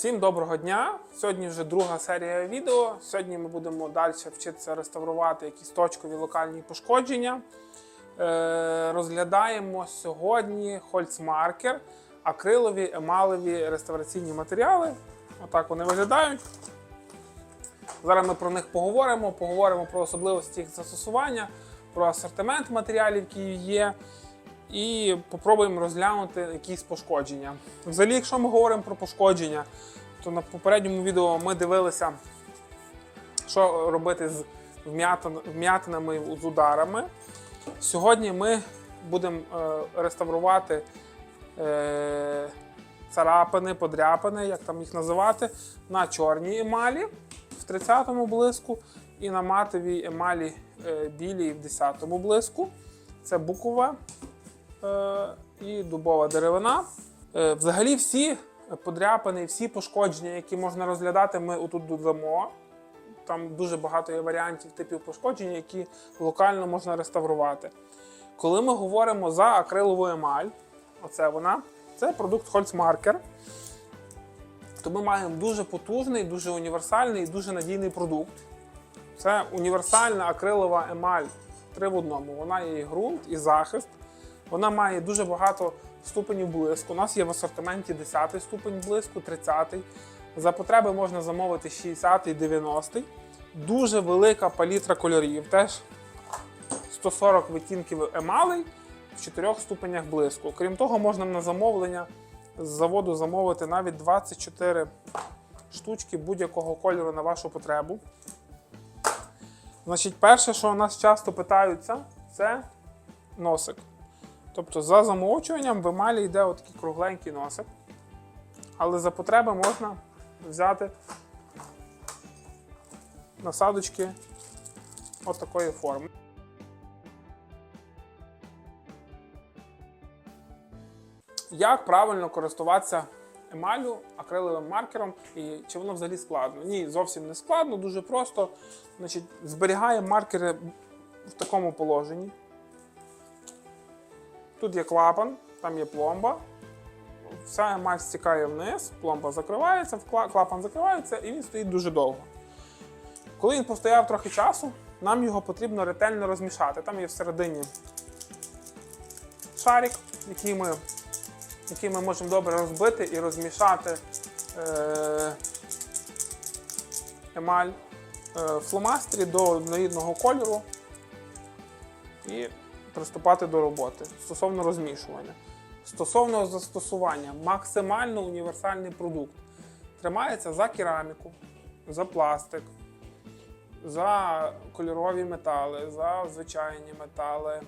Всім доброго дня! Сьогодні вже друга серія відео. Сьогодні ми будемо далі вчитися реставрувати якісь точкові локальні пошкодження. Е, розглядаємо сьогодні хольцмаркер, акрилові, емалеві реставраційні матеріали. Отак вони виглядають. Зараз ми про них поговоримо, поговоримо про особливості їх застосування, про асортимент матеріалів, які є, і попробуємо розглянути якісь пошкодження. Взагалі, якщо ми говоримо про пошкодження, то на попередньому відео ми дивилися, що робити з вм'ятин- вм'ятинами з ударами. Сьогодні ми будемо е, реставрувати е, царапини, подряпини, як там їх називати, на чорній емалі в 30-му блиску і на матовій емалі е, білій в 10-му блиску. Це букова і дубова деревина. Е, взагалі, всі подряпини, всі пошкодження, які можна розглядати, ми отут додамо. Там дуже багато є варіантів типів пошкоджень, які локально можна реставрувати. Коли ми говоримо за акрилову емаль, оце вона, це продукт Holzmarker, то ми маємо дуже потужний, дуже універсальний і дуже надійний продукт. Це універсальна акрилова емаль три в одному. Вона є і ґрунт, і захист. Вона має дуже багато ступенів блиску. У нас є в асортименті 10 ступень блиску, 30. За потреби можна замовити 60 90 Дуже велика палітра кольорів. Теж 140 відтінків емалей в 4 ступенях блиску. Крім того, можна на замовлення з заводу замовити навіть 24 штучки будь-якого кольору на вашу потребу. Значить, перше, що у нас часто питаються, це носик. Тобто за замовчуванням в емалі йде отакий кругленький носик. Але за потреби можна взяти насадочки отакої форми. Як правильно користуватися емалю, акриловим маркером і чи воно взагалі складно? Ні, зовсім не складно, дуже просто. Значить, зберігаємо маркери в такому положенні. Тут є клапан, там є пломба. Вся емаль стікає вниз, пломба закривається, клапан закривається і він стоїть дуже довго. Коли він постояв трохи часу, нам його потрібно ретельно розмішати. Там є всередині шарик, який ми, який ми можемо добре розбити і розмішати е, емаль е, в фломастері до одноїдного кольору і приступати до роботи стосовно розмішування. Стосовно застосування, максимально універсальний продукт. Тримається за кераміку, за пластик, за кольорові метали, за звичайні метали,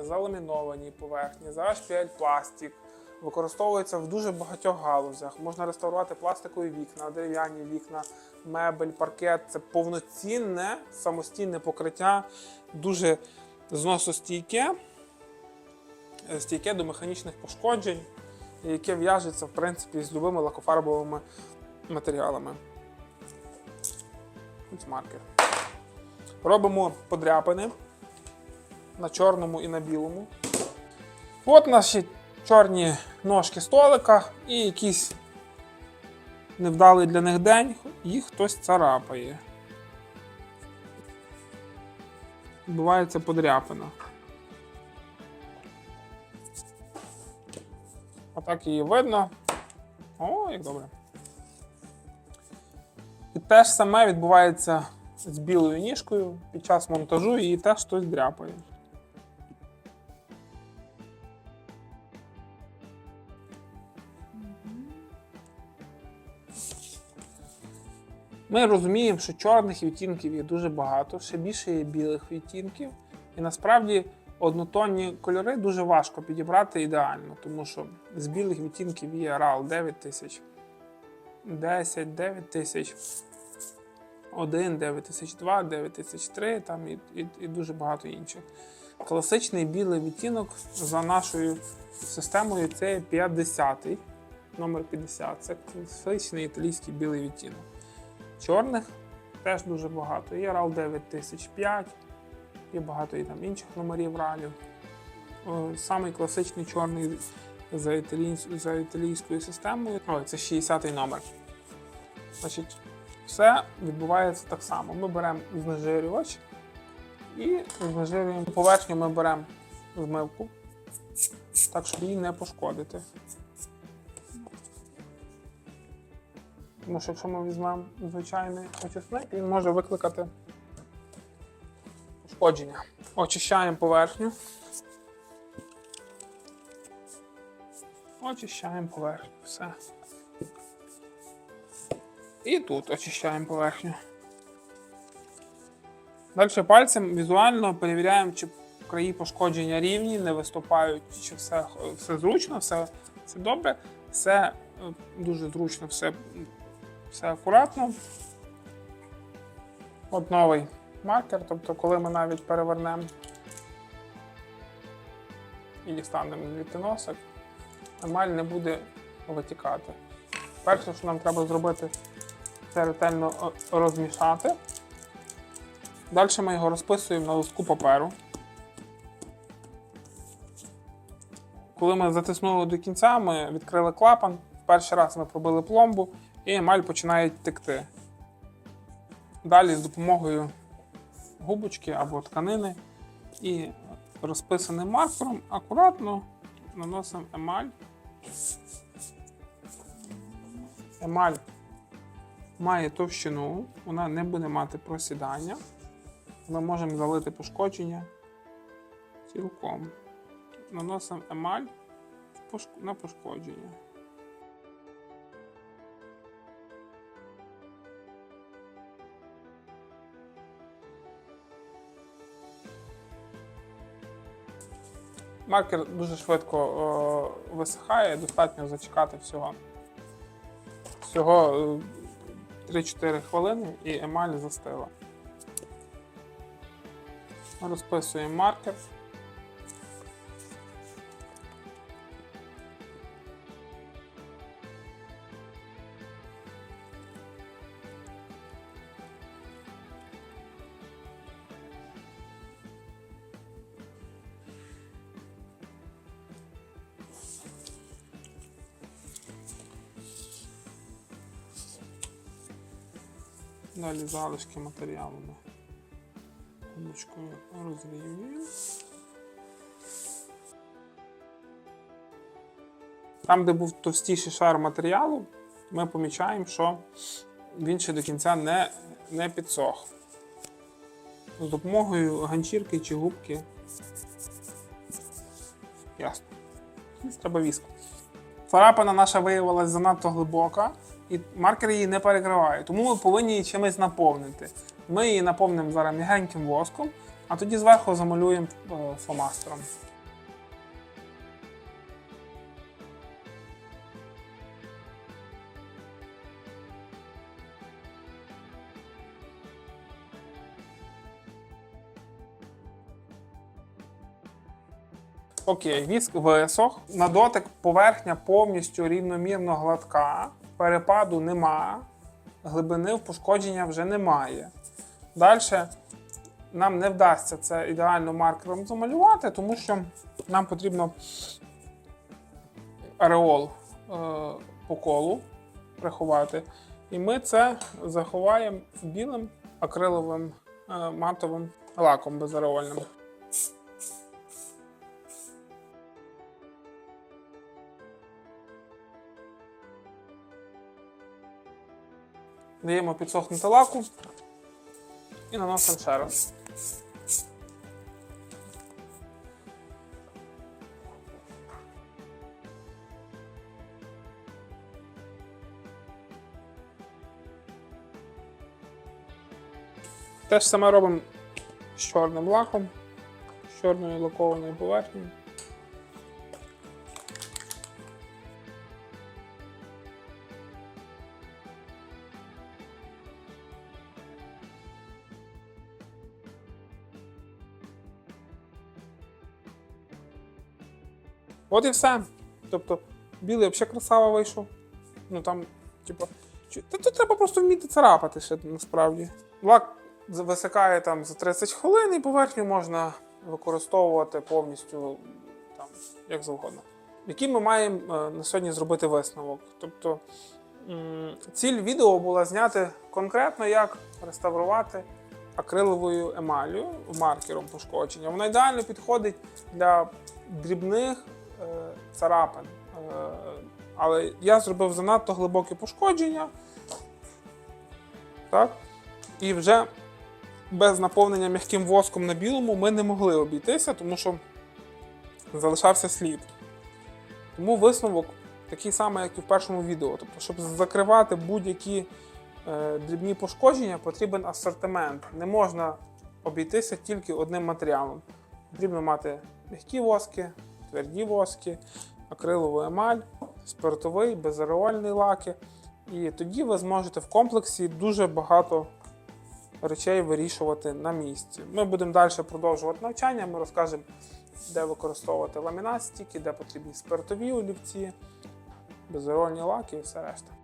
за ламіновані поверхні, за шпіль пластик. Використовується в дуже багатьох галузях. Можна реставрувати пластикові вікна, дерев'яні вікна, мебель, паркет. Це повноцінне самостійне покриття, дуже зносостійке, е, стійке до механічних пошкоджень, яке в'яжеться в принципі з любими лакофарбовими матеріалами. Маркер. Робимо подряпини на чорному і на білому. От наші чорні ножки столика і якийсь невдалий для них день, їх хтось царапає. Відбувається подряпина. Отак її видно. О, як добре. І те ж саме відбувається з білою ніжкою під час монтажу її теж хтось дряпає. Ми розуміємо, що чорних відтінків є дуже багато, ще більше є білих відтінків. І насправді однотонні кольори дуже важко підібрати ідеально, тому що з білих відтінків є RAL 9000, 10, 9000, 1, 9002, 9003 там і, і, і дуже багато інших. Класичний білий відтінок за нашою системою це 50-й, номер 50. Це класичний італійський білий відтінок. Чорних теж дуже багато. Є RAL 9005, є багато і там інших номерів ралів. Самий класичний чорний за, італійсь- за італійською системою. О, це 60-й номер. Значить, все відбувається так само. Ми беремо знежирювач і знежирюємо поверхню, ми беремо змивку, так, щоб її не пошкодити. Тому що якщо ми візьмемо звичайний очисник, він може викликати пошкодження. Очищаємо поверхню. Очищаємо поверхню. Все. І тут очищаємо поверхню. Далі пальцем візуально перевіряємо, чи краї пошкодження рівні, не виступають, чи все, все зручно, все, все добре, все е, дуже зручно, все, все акуратно. От новий маркер, тобто, коли ми навіть перевернемо і дістанемо звідти носик, емаль не буде витікати. Перше, що нам треба зробити, це ретельно розмішати. Далі ми його розписуємо на листку паперу. Коли ми затиснули до кінця, ми відкрили клапан. Перший раз ми пробили пломбу і емаль починає текти. Далі з допомогою губочки або тканини і розписаним маркером акуратно наносимо емаль. Емаль має товщину, вона не буде мати просідання. Ми можемо залити пошкодження цілком. Наносимо емаль на пошкодження. Маркер дуже швидко е, висихає, достатньо зачекати всього. Всього е, 3-4 хвилини і емаль застила. Розписуємо маркер. Далі залишки матеріалу ми гумочкою розрівнюємо. Там, де був товстіший шар матеріалу, ми помічаємо, що він ще до кінця не, не підсох. З допомогою ганчірки чи губки. Ясно. Треба віск. Царапина наша виявилася занадто глибока, і маркер її не перекриває, тому ми повинні її чимось наповнити. Ми її наповнимо зараз м'ягеньким воском, а тоді зверху замалюємо е, фломастером. Окей, віск висох. На дотик поверхня повністю рівномірно гладка, перепаду нема, глибини в пошкодження вже немає. Далі нам не вдасться це ідеально маркером замалювати, тому що нам потрібно ареол е, по колу приховати. І ми це заховаємо білим акриловим е, матовим лаком безареольним. Даємо підсохнути лаку і наносимо ще раз. Те ж саме робимо з чорним лаком, з чорною лакованою поверхнею. От і все. Тобто, білий взагалі красава вийшов. Ну там, типу, та тут треба просто вміти царапати ще насправді. Лак висихає там за 30 хвилин, і поверхню можна використовувати повністю там, як завгодно. Який ми маємо е, на сьогодні зробити висновок? Тобто, ціль відео була зняти конкретно, як реставрувати акриловою емаллю маркером пошкодження. Вона ідеально підходить для дрібних царапин. Е, але я зробив занадто глибоке пошкодження. Так? І вже без наповнення м'яким воском на білому ми не могли обійтися, тому що залишався слід. Тому висновок такий самий, як і в першому відео. Тобто, щоб закривати будь-які е, дрібні пошкодження, потрібен асортимент. Не можна обійтися тільки одним матеріалом. Потрібно мати м'які воски, тверді воски, акрилову емаль, спиртовий, безареольний лаки. І тоді ви зможете в комплексі дуже багато речей вирішувати на місці. Ми будемо далі продовжувати навчання. Ми розкажемо, де використовувати ламінат стіки, де потрібні спиртові олівці, безаерольні лаки і все решта.